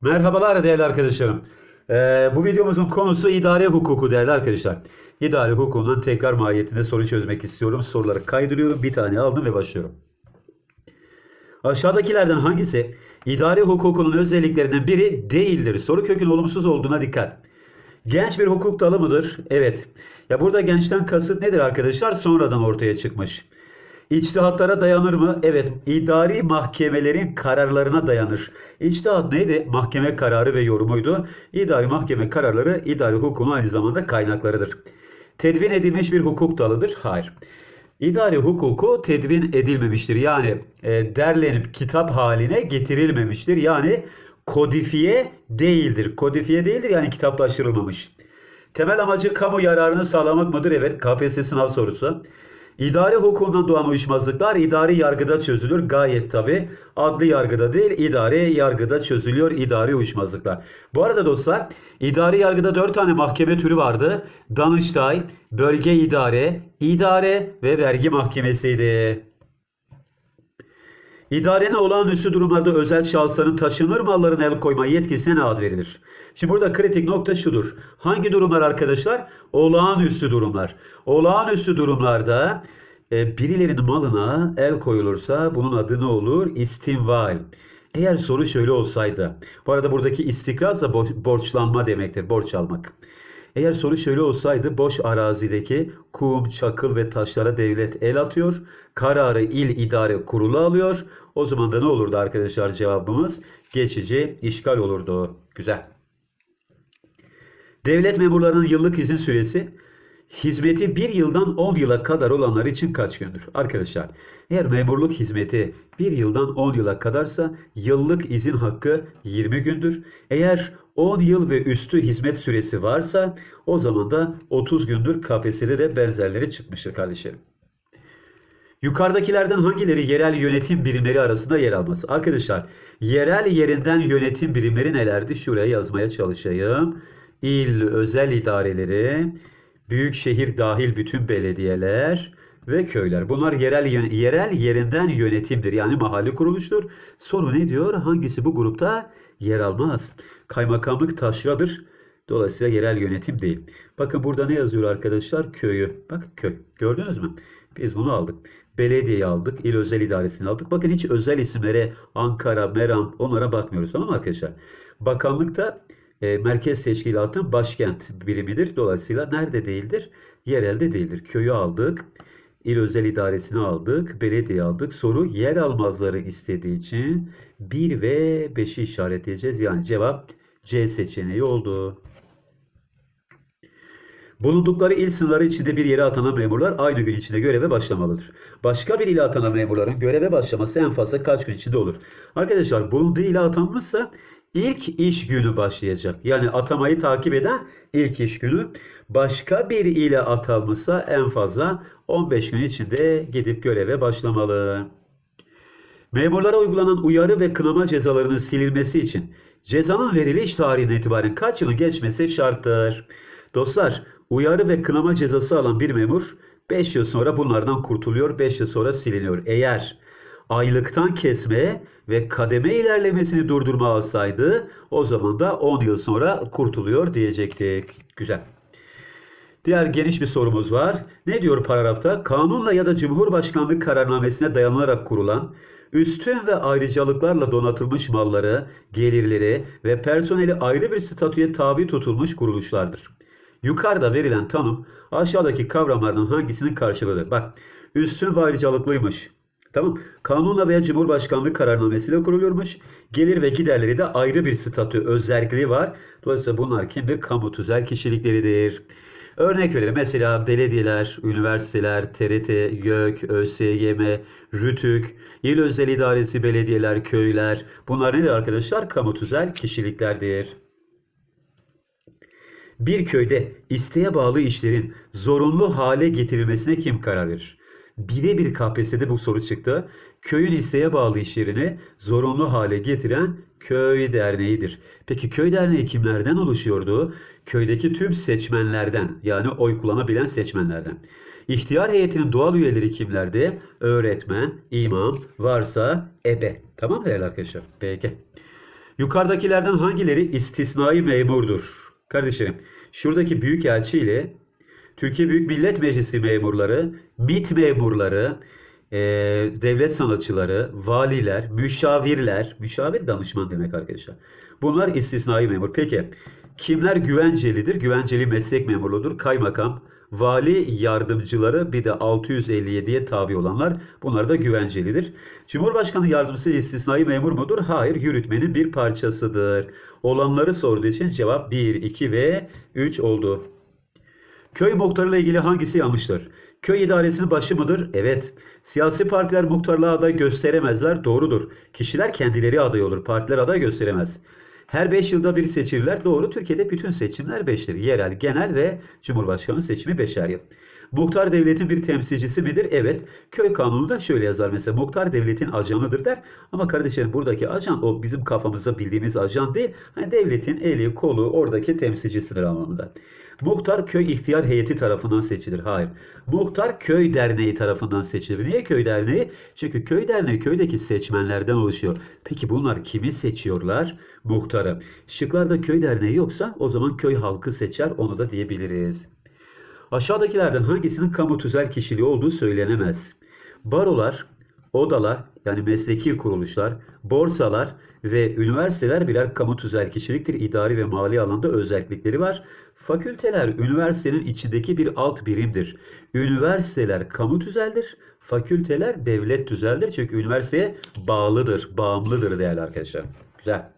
Merhabalar değerli arkadaşlarım. Ee, bu videomuzun konusu idare hukuku değerli arkadaşlar. İdare hukukunun tekrar mahiyetinde soru çözmek istiyorum. Soruları kaydırıyorum. Bir tane aldım ve başlıyorum. Aşağıdakilerden hangisi idare hukukunun özelliklerinden biri değildir? Soru kökün olumsuz olduğuna dikkat. Genç bir hukuk dalı mıdır? Evet. Ya burada gençten kasıt nedir arkadaşlar? Sonradan ortaya çıkmış. İçtihatlara dayanır mı? Evet. İdari mahkemelerin kararlarına dayanır. İçtihat neydi? Mahkeme kararı ve yorumuydu. İdari mahkeme kararları idari hukukun aynı zamanda kaynaklarıdır. Tedvin edilmiş bir hukuk dalıdır? Hayır. İdari hukuku tedvin edilmemiştir. Yani e, derlenip kitap haline getirilmemiştir. Yani kodifiye değildir. Kodifiye değildir yani kitaplaştırılmamış. Temel amacı kamu yararını sağlamak mıdır? Evet. KPSS sınav sorusu. İdari hukukundan doğan uyuşmazlıklar idari yargıda çözülür. Gayet tabi. Adli yargıda değil, idari yargıda çözülüyor idari uyuşmazlıklar. Bu arada dostlar, idari yargıda 4 tane mahkeme türü vardı. Danıştay, bölge idare, idare ve vergi mahkemesiydi. İdarenin olağanüstü durumlarda özel şahısların taşınır mallarına el koyma yetkisine ne ad verilir? Şimdi burada kritik nokta şudur. Hangi durumlar arkadaşlar? Olağanüstü durumlar. Olağanüstü durumlarda e, birilerinin malına el koyulursa bunun adı ne olur? İstinval. Eğer soru şöyle olsaydı. Bu arada buradaki istikraz da bo- borçlanma demektir. Borç almak. Eğer soru şöyle olsaydı boş arazideki kum, çakıl ve taşlara devlet el atıyor. Kararı il idare kurulu alıyor. O zaman da ne olurdu arkadaşlar cevabımız? Geçici işgal olurdu. Güzel. Devlet memurlarının yıllık izin süresi hizmeti bir yıldan 10 yıla kadar olanlar için kaç gündür? Arkadaşlar eğer memurluk hizmeti bir yıldan 10 yıla kadarsa yıllık izin hakkı 20 gündür. Eğer 10 yıl ve üstü hizmet süresi varsa o zaman da 30 gündür KPSS'de de benzerleri çıkmıştır kardeşlerim. Yukarıdakilerden hangileri yerel yönetim birimleri arasında yer almaz? Arkadaşlar yerel yerinden yönetim birimleri nelerdi? Şuraya yazmaya çalışayım. İl özel idareleri, büyük şehir dahil bütün belediyeler ve köyler. Bunlar yerel yerel yerinden yönetimdir. Yani mahalli kuruluştur. Soru ne diyor? Hangisi bu grupta yer almaz? Kaymakamlık taşradır. Dolayısıyla yerel yönetim değil. Bakın burada ne yazıyor arkadaşlar? Köyü. Bak köy. Gördünüz mü? Biz bunu aldık. Belediyeyi aldık. il özel idaresini aldık. Bakın hiç özel isimlere Ankara, Meram onlara bakmıyoruz. Tamam mı arkadaşlar? Bakanlıkta e, merkez teşkilatın başkent birimidir. Dolayısıyla nerede değildir? Yerelde değildir. Köyü aldık. İl özel idaresini aldık. Belediye aldık. Soru yer almazları istediği için 1 ve 5'i işaretleyeceğiz. Yani cevap C seçeneği oldu. Bulundukları il sınırları içinde bir yere atanan memurlar aynı gün içinde göreve başlamalıdır. Başka bir ile atanan memurların göreve başlaması en fazla kaç gün içinde olur? Arkadaşlar bulunduğu ile atanmışsa ilk iş günü başlayacak. Yani atamayı takip eden ilk iş günü. Başka bir ile atanmışsa en fazla 15 gün içinde gidip göreve başlamalı. Memurlara uygulanan uyarı ve kınama cezalarının silinmesi için cezanın veriliş tarihinden itibaren kaç yılın geçmesi şarttır? Dostlar, uyarı ve kınama cezası alan bir memur 5 yıl sonra bunlardan kurtuluyor, 5 yıl sonra siliniyor. Eğer aylıktan kesme ve kademe ilerlemesini durdurma alsaydı o zaman da 10 yıl sonra kurtuluyor diyecektik. Güzel. Diğer geniş bir sorumuz var. Ne diyor paragrafta? Kanunla ya da Cumhurbaşkanlığı kararnamesine dayanılarak kurulan, üstün ve ayrıcalıklarla donatılmış malları, gelirleri ve personeli ayrı bir statüye tabi tutulmuş kuruluşlardır. Yukarıda verilen tanım aşağıdaki kavramlardan hangisinin karşılığıdır? Bak, üstün ve ayrıcalıklıymış. Tamam. Kanunla veya Cumhurbaşkanlığı kararnamesiyle kuruluyormuş. Gelir ve giderleri de ayrı bir statü, özelliği var. Dolayısıyla bunlar kimdir? Kamu tüzel kişilikleridir. Örnek verelim. Mesela belediyeler, üniversiteler, TRT, YÖK, ÖSYM, RÜTÜK, İl Özel İdaresi Belediyeler, köyler. Bunlar nedir arkadaşlar? Kamu tüzel kişiliklerdir. Bir köyde isteğe bağlı işlerin zorunlu hale getirilmesine kim karar verir? Birebir KPSS'de bu soru çıktı. Köyün isteğe bağlı işlerini zorunlu hale getiren köy derneğidir. Peki köy derneği kimlerden oluşuyordu? Köydeki tüm seçmenlerden yani oy kullanabilen seçmenlerden. İhtiyar heyetinin doğal üyeleri kimlerdi? Öğretmen, imam, varsa ebe. Tamam değerli arkadaşlar? Peki. Yukarıdakilerden hangileri istisnai memurdur? Kardeşlerim, şuradaki büyükelçi ile Türkiye Büyük Millet Meclisi memurları, MİT memurları, e, devlet sanatçıları, valiler, müşavirler, müşavir danışman demek arkadaşlar. Bunlar istisnai memur. Peki kimler güvencelidir? Güvenceli meslek memurluğudur. Kaymakam, vali yardımcıları bir de 657'ye tabi olanlar bunlar da güvencelidir. Cumhurbaşkanı yardımcısı istisnai memur mudur? Hayır, yürütmenin bir parçasıdır. Olanları sorduğu için cevap 1, 2 ve 3 oldu. Köy muhtarıyla ilgili hangisi yanlıştır? Köy idaresinin başı mıdır? Evet. Siyasi partiler muhtarlığa aday gösteremezler. Doğrudur. Kişiler kendileri aday olur. Partiler aday gösteremez. Her 5 yılda bir seçilirler. Doğru. Türkiye'de bütün seçimler 5'tir. Yerel, genel ve Cumhurbaşkanı seçimi 5'er yıl. Muhtar devletin bir temsilcisi midir? Evet. Köy kanunu da şöyle yazar mesela. Muhtar devletin ajanıdır der. Ama kardeşlerim buradaki ajan o bizim kafamızda bildiğimiz ajan değil. Hani devletin eli, kolu oradaki temsilcisidir anlamında. Muhtar köy ihtiyar heyeti tarafından seçilir. Hayır. Muhtar köy derneği tarafından seçilir. Niye köy derneği? Çünkü köy derneği köydeki seçmenlerden oluşuyor. Peki bunlar kimi seçiyorlar? Muhtarı. Şıklarda köy derneği yoksa o zaman köy halkı seçer onu da diyebiliriz. Aşağıdakilerden hangisinin kamu tüzel kişiliği olduğu söylenemez. Barolar, odalar yani mesleki kuruluşlar, borsalar ve üniversiteler birer kamu tüzel kişiliktir. İdari ve mali alanda özellikleri var. Fakülteler üniversitenin içindeki bir alt birimdir. Üniversiteler kamu tüzeldir. Fakülteler devlet tüzeldir. Çünkü üniversiteye bağlıdır, bağımlıdır değerli arkadaşlar. Güzel.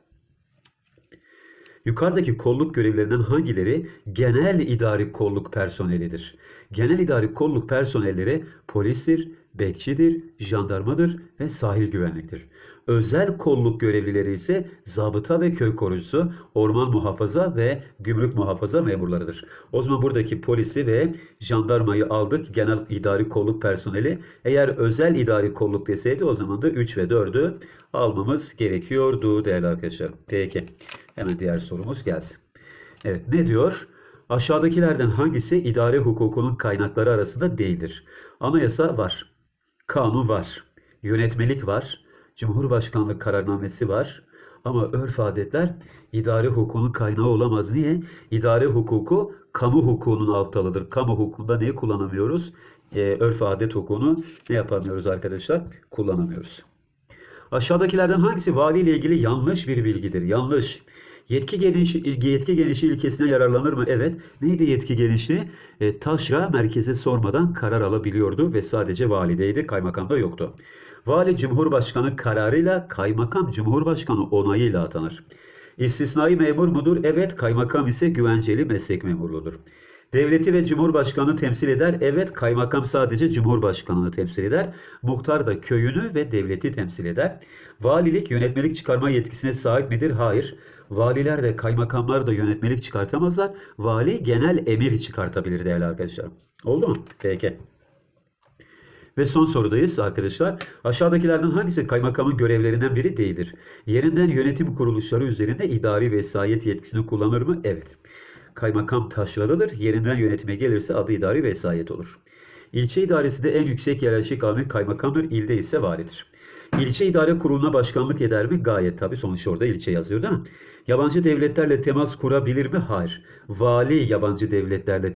Yukarıdaki kolluk görevlerinden hangileri genel idari kolluk personelidir? Genel idari kolluk personelleri polistir, bekçidir, jandarmadır ve sahil güvenliktir. Özel kolluk görevlileri ise zabıta ve köy korucusu, orman muhafaza ve gümrük muhafaza memurlarıdır. O zaman buradaki polisi ve jandarmayı aldık. Genel idari kolluk personeli. Eğer özel idari kolluk deseydi o zaman da 3 ve 4'ü almamız gerekiyordu değerli arkadaşlar. Peki. Hemen diğer sorumuz gelsin. Evet ne diyor? Aşağıdakilerden hangisi idare hukukunun kaynakları arasında değildir? Anayasa var. Kanun var. Yönetmelik var. Cumhurbaşkanlık kararnamesi var. Ama örf adetler idare hukukunun kaynağı olamaz. Niye? İdare hukuku kamu hukukunun alt dalıdır. Kamu hukukunda neyi kullanamıyoruz? Ee, örf adet hukukunu ne yapamıyoruz arkadaşlar? Kullanamıyoruz. Aşağıdakilerden hangisi vali ile ilgili yanlış bir bilgidir? Yanlış. Yetki genişi, yetki genişliği ilkesine yararlanır mı? Evet. Neydi yetki genişliği? E, taşra merkeze sormadan karar alabiliyordu ve sadece valideydi, kaymakamda yoktu. Vali Cumhurbaşkanı kararıyla, kaymakam Cumhurbaşkanı onayıyla atanır. İstisnai memur mudur? Evet. Kaymakam ise güvenceli meslek memurluğudur. Devleti ve Cumhurbaşkanı temsil eder. Evet kaymakam sadece Cumhurbaşkanını temsil eder. Muhtar da köyünü ve devleti temsil eder. Valilik yönetmelik çıkarma yetkisine sahip midir? Hayır. Valiler de kaymakamlar da yönetmelik çıkartamazlar. Vali genel emir çıkartabilir değerli arkadaşlar. Oldu mu? Peki. Ve son sorudayız arkadaşlar. Aşağıdakilerden hangisi kaymakamın görevlerinden biri değildir? Yerinden yönetim kuruluşları üzerinde idari vesayet yetkisini kullanır mı? Evet. Kaymakam taşralıdır. Yerinden yönetime gelirse adı idari vesayet olur. İlçe idaresinde en yüksek yerleşik kavmi kaymakamdır. İlde ise validir. İlçe idare kuruluna başkanlık eder mi? Gayet tabi. Sonuç orada ilçe yazıyor değil mi? Yabancı devletlerle temas kurabilir mi? Hayır. Vali yabancı devletlerle